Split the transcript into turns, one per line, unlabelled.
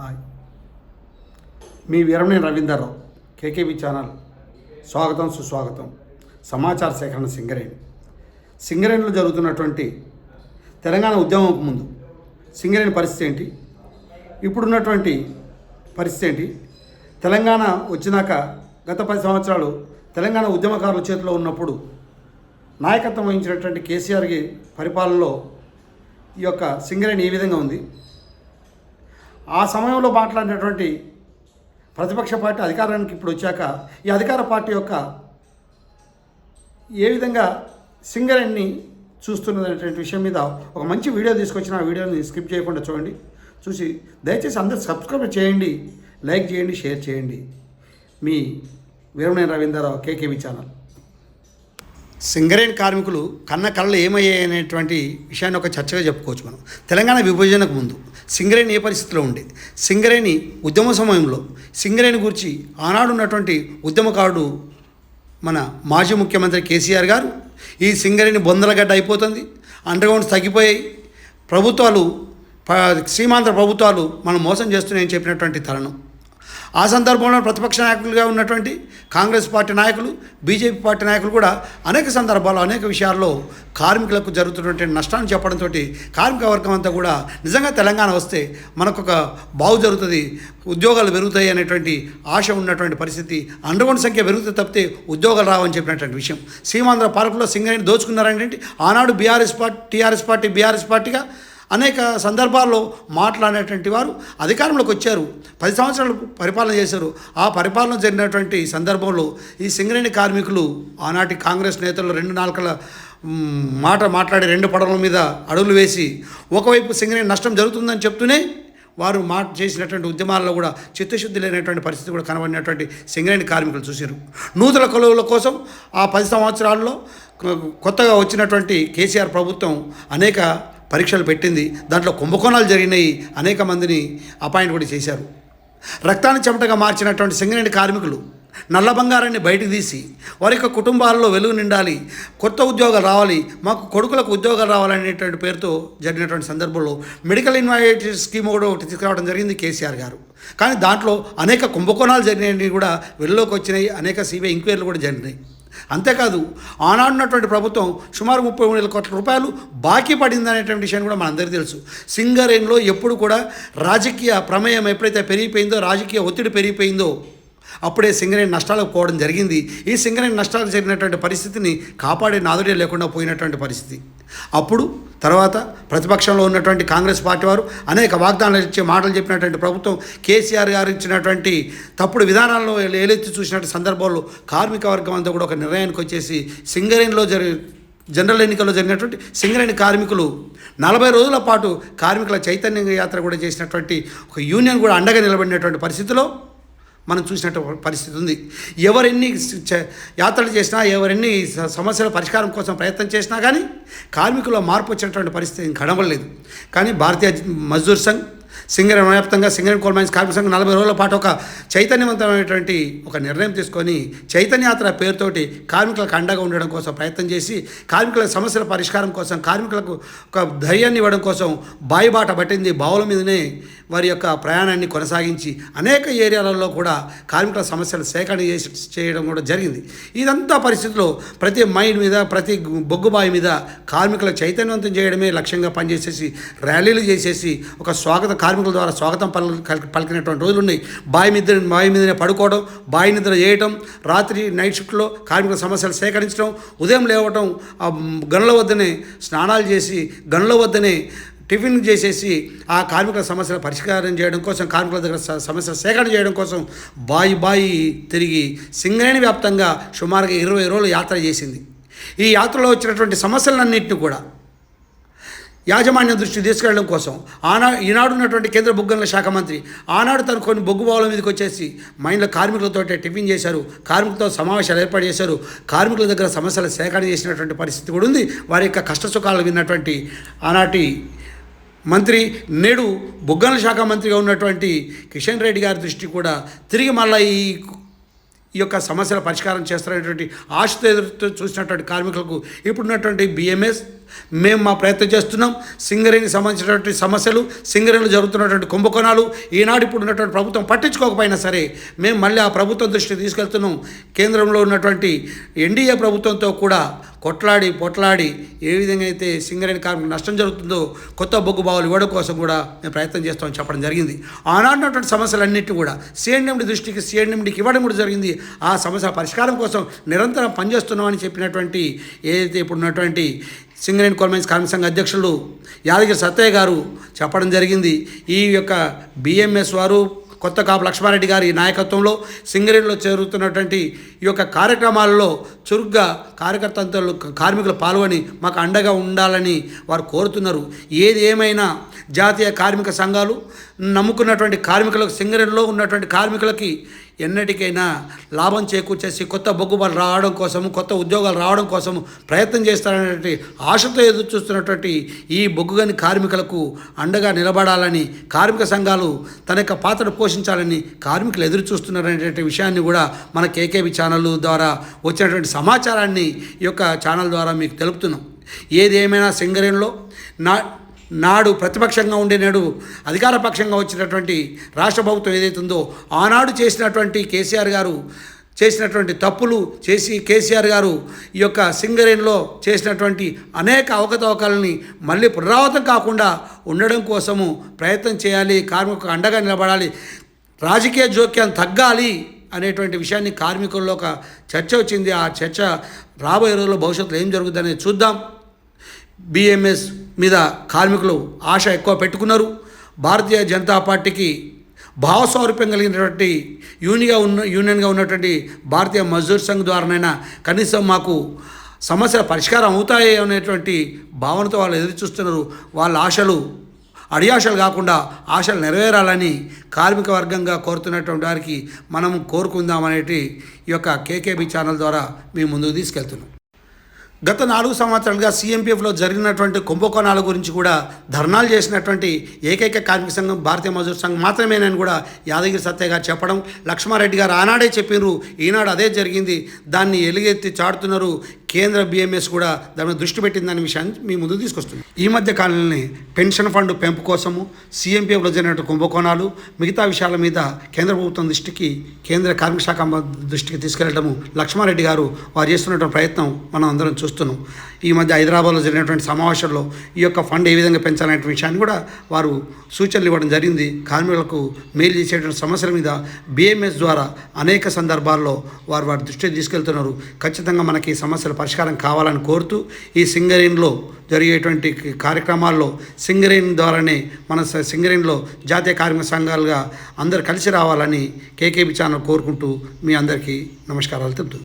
Hi. మీ Veeramani Ravinder Rao KKB channel. స్వాగతం సుస్వాగతం. సమాచార సేకరణ సింగరేణి. సింగరేణిలో జరుగుతున్నటువంటి తెలంగాణ ఉద్యమం ముందు సింగరేణి పరిస్థితి ఏంటి? ఇప్పుడున్నటువంటి పరిస్థితి ఏంటి? తెలంగాణ వచ్చినాక గత పది సంవత్సరాలు తెలంగాణ ఉద్యమకారుల చేతిలో ఉన్నప్పుడు నాయకత్వం వహించినటువంటి కేసీఆర్కి పరిపాలనలో ఈ యొక్క సింగరేణి ఏ విధంగా ఉంది? ఆ సమయంలో మాట్లాడినటువంటి ప్రతిపక్ష పార్టీ అధికారానికి ఇప్పుడు వచ్చాక ఈ అధికార పార్టీ యొక్క ఏ విధంగా సింగరేణిని చూస్తున్నదనేటువంటి విషయం మీద ఒక మంచి వీడియో తీసుకొచ్చిన ఆ వీడియోని స్కిప్ చేయకుండా చూడండి. చూసి దయచేసి అందరు సబ్స్క్రైబ్ చేయండి లైక్ చేయండి షేర్ చేయండి. మీ వీరమణి రవీంద్రరావు కేకేవి ఛానల్. సింగరేణి కార్మికులు కన్న కళ్ళు ఏమయ్యాయి అనేటువంటి విషయాన్ని ఒక చర్చగా చెప్పుకోవచ్చు మనం. తెలంగాణ విభజనకు ముందు సింగరేణి ఏ పరిస్థితిలో ఉండే? సింగరేణి ఉద్యమ సమయంలో సింగరేణి గురించి ఆనాడు ఉన్నటువంటి ఉద్యమకారుడు మన మాజీ ముఖ్యమంత్రి కేసీఆర్ గారు ఈ సింగరేణి బొందలగడ్డ అయిపోతుంది అండర్గ్రౌండ్స్ తగ్గిపోయాయి. ప్రభుత్వాలు సీమాంధ్ర ప్రభుత్వాలు మనం మోసం చేస్తున్నాయని చెప్పినటువంటి తరుణం. ఆ సందర్భంలో ప్రతిపక్ష నాయకులుగా ఉన్నటువంటి కాంగ్రెస్ పార్టీ నాయకులు బీజేపీ పార్టీ నాయకులు కూడా అనేక సందర్భాల్లో అనేక విషయాల్లో కార్మికులకు జరుగుతున్నటువంటి నష్టాన్ని చెప్పడంతో కార్మిక వర్గం అంతా కూడా నిజంగా తెలంగాణ వస్తే మనకు ఒక బాగు జరుగుతుంది. ఉద్యోగాలు పెరుగుతాయి అనేటువంటి ఆశ ఉన్నటువంటి పరిస్థితి అండర్గ్రౌండ్ సంఖ్య పెరుగుతుంది తప్పితే ఉద్యోగాలు రావని చెప్పినటువంటి విషయం. సీమాంధ్ర పార్కులో సింగరేణి దోచుకున్నారంటే ఆనాడు BRS party TRS party BRS పార్టీగా అనేక సందర్భాల్లో మాట్లాడేటువంటి వారు అధికారంలోకి వచ్చారు. పది సంవత్సరాలు పరిపాలన చేశారు. ఆ పరిపాలన జరిగినటువంటి సందర్భంలో ఈ సింగరేణి కార్మికులు ఆనాటి కాంగ్రెస్ నేతలు రెండు నాలుకల మాట మాట్లాడి రెండు పడవల మీద అడుగులు వేసి ఒకవైపు సింగరేణి నష్టం జరుగుతుందని చెప్తూనే వారు మాట చేసినటువంటి ఉద్యమాల్లో కూడా చిత్తశుద్ధి లేనటువంటి పరిస్థితి కూడా కనబడినటువంటి సింగరేణి కార్మికులు చూశారు. నూతన కొలువుల కోసం ఆ పది సంవత్సరాల్లో కొత్తగా వచ్చినటువంటి కేసీఆర్ ప్రభుత్వం అనేక పరీక్షలు పెట్టింది. దాంట్లో కుంభకోణాలు జరిగినాయి. అనేక మందిని అపాయింట్ కూడా చేశారు. రక్తాన్ని చెమటగా మార్చినటువంటి సింగరేణి కార్మికులు నల్ల బంగారాన్ని బయటకు తీసి వారి యొక్క కుటుంబాల్లో వెలుగు నిండాలి. కొత్త ఉద్యోగాలు రావాలి. మాకు కొడుకులకు ఉద్యోగాలు రావాలనేటువంటి పేరుతో జరిగినటువంటి సందర్భంలో మెడికల్ ఇన్వైట్ స్కీమ్ కూడా ఒకటి తీసుకురావడం జరిగింది కేసీఆర్ గారు. కానీ దాంట్లో అనేక కుంభకోణాలు జరిగినవి కూడా వెలుగులోకి వచ్చినాయి. అనేక సిబిఐ ఎంక్వైరీలు కూడా జరిగినాయి. అంతేకాదు ఆనాడున్నటువంటి ప్రభుత్వం సుమారు ముప్పై మూడు వేల కోట్ల రూపాయలు బాకీ పడింది అనేటువంటి విషయం కూడా మనందరికీ తెలుసు. సింగరేణిలో ఎప్పుడు కూడా రాజకీయ ప్రమేయం ఎప్పుడైతే పెరిగిపోయిందో రాజకీయ ఒత్తిడి పెరిగిపోయిందో అప్పుడే సింగరేణి నష్టాలకు పోవడం జరిగింది. ఈ సింగరేణి నష్టాలకు జరిగినటువంటి పరిస్థితిని కాపాడే నాదుడే లేకుండా పోయినటువంటి పరిస్థితి. అప్పుడు తర్వాత ప్రతిపక్షంలో ఉన్నటువంటి కాంగ్రెస్ పార్టీ వారు అనేక వాగ్దానాలు ఇచ్చే మాటలు చెప్పినటువంటి ప్రభుత్వం కేసీఆర్ గారు ఇచ్చినటువంటి తప్పుడు విధానాలను ఏలెత్తి చూసినటువంటి సందర్భంలో కార్మిక వర్గం అంతా కూడా ఒక నిర్ణయానికి వచ్చేసి సింగరేణిలో జరిగి జనరల్ ఎన్నికల్లో జరిగినటువంటి సింగరేణి కార్మికులు నలభై రోజుల పాటు కార్మికుల చైతన్య యాత్ర కూడా చేసినటువంటి ఒక యూనియన్ కూడా అండగా నిలబడినటువంటి పరిస్థితిలో మనం చూసినట్టు పరిస్థితి ఉంది. ఎవరెన్ని యాత్రలు చేసినా ఎవరెన్ని సమస్యల పరిష్కారం కోసం ప్రయత్నం చేసినా కానీ కార్మికుల్లో మార్పు వచ్చినటువంటి పరిస్థితి కనబడలేదు కానీ భారతీయ మజ్దూర్ సంఘ్ సింగరేణి వ్యాప్తంగా సింగరేణి కోల్ మైన్స్ కార్మిక సంఘం నలభై రోజుల పాటు ఒక చైతన్యవంతమైనటువంటి ఒక నిర్ణయం తీసుకొని చైతన్యయాత్ర పేరుతోటి కార్మికులకు అండగా ఉండడం కోసం ప్రయత్నం చేసి కార్మికుల సమస్యల పరిష్కారం కోసం కార్మికులకు ఒక ధైర్యాన్ని ఇవ్వడం కోసం బాయిబాట పట్టింది. బావుల మీదనే వారి యొక్క ప్రయాణాన్ని కొనసాగించి అనేక ఏరియాలలో కూడా కార్మికుల సమస్యలు సేకరణ చేసి చేయడం కూడా జరిగింది. ఇదంతా పరిస్థితిలో ప్రతి మైండ్ మీద ప్రతి బొగ్గుబాయి మీద కార్మికుల చైతన్యవంతం చేయడమే లక్ష్యంగా పనిచేసేసి ర్యాలీలు చేసేసి ఒక స్వాగత కార్మికుల ద్వారా స్వాగతం పలు పలికినటువంటి రోజులు ఉన్నాయి. బావి మీద బావి మీదనే పడుకోవడం బావి నిద్ర చేయటం రాత్రి నైట్ షిఫ్ట్లో కార్మికుల సమస్యలు సేకరించడం ఉదయం లేవటం గనుల వద్దనే స్నానాలు చేసి గనుల వద్దనే టిఫిన్ చేసేసి ఆ కార్మికుల సమస్యల పరిష్కారం చేయడం కోసం కార్మికుల దగ్గర సమస్యల సేకరణ చేయడం కోసం బాయి బాయి తిరిగి సింగరేణి వ్యాప్తంగా సుమారుగా ఇరవై రోజులు యాత్ర చేసింది. ఈ యాత్రలో వచ్చినటువంటి సమస్యలన్నింటినీ కూడా యాజమాన్య దృష్టి తీసుకెళ్ళడం కోసం. ఆనా ఈనాడు ఉన్నటువంటి కేంద్ర బొగ్గల శాఖ మంత్రి ఆనాడు తను కొన్ని బొగ్గు బావుల మీదకి వచ్చేసి మైండ్లో కార్మికులతో టిఫిన్ చేశారు. కార్మికులతో సమావేశాలు ఏర్పాటు చేశారు. కార్మికుల దగ్గర సమస్యలు సేకరణ చేసినటువంటి పరిస్థితి కూడా ఉంది. వారి యొక్క కష్ట సుఖాలు విన్నటువంటి ఆనాటి మంత్రి నేడు బొగ్గల శాఖ మంత్రిగా ఉన్నటువంటి కిషన్ రెడ్డి గారి దృష్టి కూడా తిరిగి మళ్ళీ ఈ ఈ యొక్క సమస్యల పరిష్కారం చేస్తున్నటువంటి ఆశతో చూసినటువంటి కార్మికులకు ఇప్పుడున్నటువంటి బిఎంఎస్ మేము మా ప్రయత్నం చేస్తున్నాం. సింగరేణికి సంబంధించినటువంటి సమస్యలు సింగరేణిలో జరుగుతున్నటువంటి కుంభకోణాలు ఈనాడు ఇప్పుడు ఉన్నటువంటి ప్రభుత్వం పట్టించుకోకపోయినా సరే మేము మళ్ళీ ఆ ప్రభుత్వం దృష్టికి తీసుకెళ్తున్నాం. కేంద్రంలో ఉన్నటువంటి ఎన్డీఏ ప్రభుత్వంతో కూడా కొట్లాడి పొట్లాడి ఏ విధంగా అయితే సింగరేణి కార్మికులకు నష్టం జరుగుతుందో కొత్త బొగ్గు బావులు ఇవ్వడం కోసం కూడా మేము ప్రయత్నం చేస్తామని చెప్పడం జరిగింది. ఆనాడినటువంటి సమస్యలన్నింటి కూడా సిఎండి దృష్టికి సిఎండికి ఇవ్వడం కూడా జరిగింది. ఆ సమస్య పరిష్కారం కోసం నిరంతరం పనిచేస్తున్నామని చెప్పినటువంటి ఏదైతే ఇప్పుడు ఉన్నటువంటి సింగరేణి కోల్మైన్స్ కార్మిక సంఘ అధ్యక్షులు యాదగిరి సత్తయ్య గారు చెప్పడం జరిగింది. ఈ యొక్క బిఎంఎస్ వారు కొత్త కాపు లక్ష్మారెడ్డి గారి నాయకత్వంలో సింగరేణిలో చేరుతున్నటువంటి ఈ యొక్క కార్యక్రమాలలో చురుగ్గా కార్యకర్తలు కార్మికులు పాల్గొని మాకు అండగా ఉండాలని వారు కోరుతున్నారు. ఏది ఏమైనా జాతీయ కార్మిక సంఘాలు నమ్ముకున్నటువంటి కార్మికులకు సింగరేణిలో ఉన్నటువంటి కార్మికులకి ఎన్నటికైనా లాభం చేకూర్చేసి కొత్త బొగ్గుబాలు రావడం కోసము కొత్త ఉద్యోగాలు రావడం కోసము ప్రయత్నం చేస్తారనేటువంటి ఆశతో ఎదురు చూస్తున్నటువంటి ఈ బొగ్గుగని కార్మికులకు అండగా నిలబడాలని కార్మిక సంఘాలు తన యొక్క పాత్ర పోషించాలని కార్మికులు ఎదురు చూస్తున్నారనేటువంటి విషయాన్ని కూడా మన కేకేబి ఛానల్ ద్వారా వచ్చినటువంటి సమాచారాన్ని ఈ యొక్క ఛానల్ ద్వారా మీకు తెలుపుతున్నాం. ఏది ఏమైనా సింగరేణిలో నా నాడు ప్రతిపక్షంగా ఉండే నేడు అధికారపక్షంగా వచ్చినటువంటి రాష్ట్ర ప్రభుత్వం ఏదైతే ఉందో ఆనాడు చేసినటువంటి కేసీఆర్ గారు చేసినటువంటి తప్పులు చేసి కేసీఆర్ గారు ఈ యొక్క సింగరేణిలో చేసినటువంటి అనేక అవకతవకలని మళ్ళీ పునరావృతం కాకుండా ఉండడం కోసము ప్రయత్నం చేయాలి కార్మికులకు అండగా నిలబడాలి రాజకీయ జోక్యం తగ్గాలి అనేటువంటి విషయాన్ని కార్మికుల్లో ఒక చర్చ వచ్చింది. ఆ చర్చ రాబోయే రోజుల్లో భవిష్యత్తులో ఏం జరుగుతుందనేది చూద్దాం. బిఎంఎస్ మీద కార్మికులు ఆశ ఎక్కువ పెట్టుకున్నారు. భారతీయ జనతా పార్టీకి భావస్వారూప్యం కలిగినటువంటి యూనిగా ఉన్న యూనియన్గా ఉన్నటువంటి భారతీయ మజ్దూర్ సంఘ్ ద్వారానైనా కనీసం మాకు సమస్యల పరిష్కారం అవుతాయి అనేటువంటి భావనతో వాళ్ళు ఎదురు చూస్తున్నారు వాళ్ళ ఆశలు అడియాశలు కాకుండా ఆశలు నెరవేరాలని కార్మిక వర్గంగా కోరుతున్నటువంటి వారికి మనం కోరుకుందామనేటి ఈ యొక్క కేకేబీ ఛానల్ ద్వారా మేము ముందుకు తీసుకెళ్తున్నాం. గత నాలుగు సంవత్సరాలుగా సీఎంపీఎఫ్లో జరిగినటువంటి కుంభకోణాల గురించి కూడా ధర్నాలు చేసినటువంటి ఏకైక కార్మిక సంఘం భారతీయ మజూర్ సంఘం మాత్రమేనని కూడా యాదగిరి సత్య గారు చెప్పడం. లక్ష్మారెడ్డి గారు ఆనాడే చెప్పినారు ఈనాడు అదే జరిగింది. దాన్ని ఎలుగెత్తి చాటుతున్నారు. కేంద్ర బిఎంఎస్ కూడా దాని దృష్టి పెట్టిందనే విషయాన్ని మీ ముందు తీసుకొస్తుంది. ఈ మధ్య కాలంలోనే పెన్షన్ ఫండ్ పెంపు కోసము సీఎంపీఎఫ్లో జరిగినటువంటి కుంభకోణాలు మిగతా విషయాల మీద కేంద్ర ప్రభుత్వం దృష్టికి కేంద్ర కార్మిక శాఖ దృష్టికి తీసుకెళ్ళడము లక్ష్మారెడ్డి గారు వారు చేస్తున్నటువంటి ప్రయత్నం మనం అందరం చూస్తున్నాం. ఈ మధ్య హైదరాబాద్లో జరిగినటువంటి సమావేశంలో ఈ యొక్క ఫండ్ ఏ విధంగా పెంచాలనే విషయాన్ని కూడా వారు సూచనలు ఇవ్వడం జరిగింది. కార్మికులకు మేలు చేసేటువంటి సమస్యల మీద బిఎంఎస్ ద్వారా అనేక సందర్భాల్లో వారు వారి దృష్టికి తీసుకెళ్తున్నారు. ఖచ్చితంగా మనకి సమస్యలు పరిష్కారం కావాలని కోరుతూ ఈ సింగరేణిలో జరిగేటువంటి కార్యక్రమాల్లో సింగరేణి ద్వారానే మన స- సింగరేణిలో జాతీయ కార్మిక సంఘాలుగా అందరు కలిసి రావాలని కేకేబీ ఛానల్ కోరుకుంటూ మీ అందరికీ నమస్కారాలు తెలుపుతుంది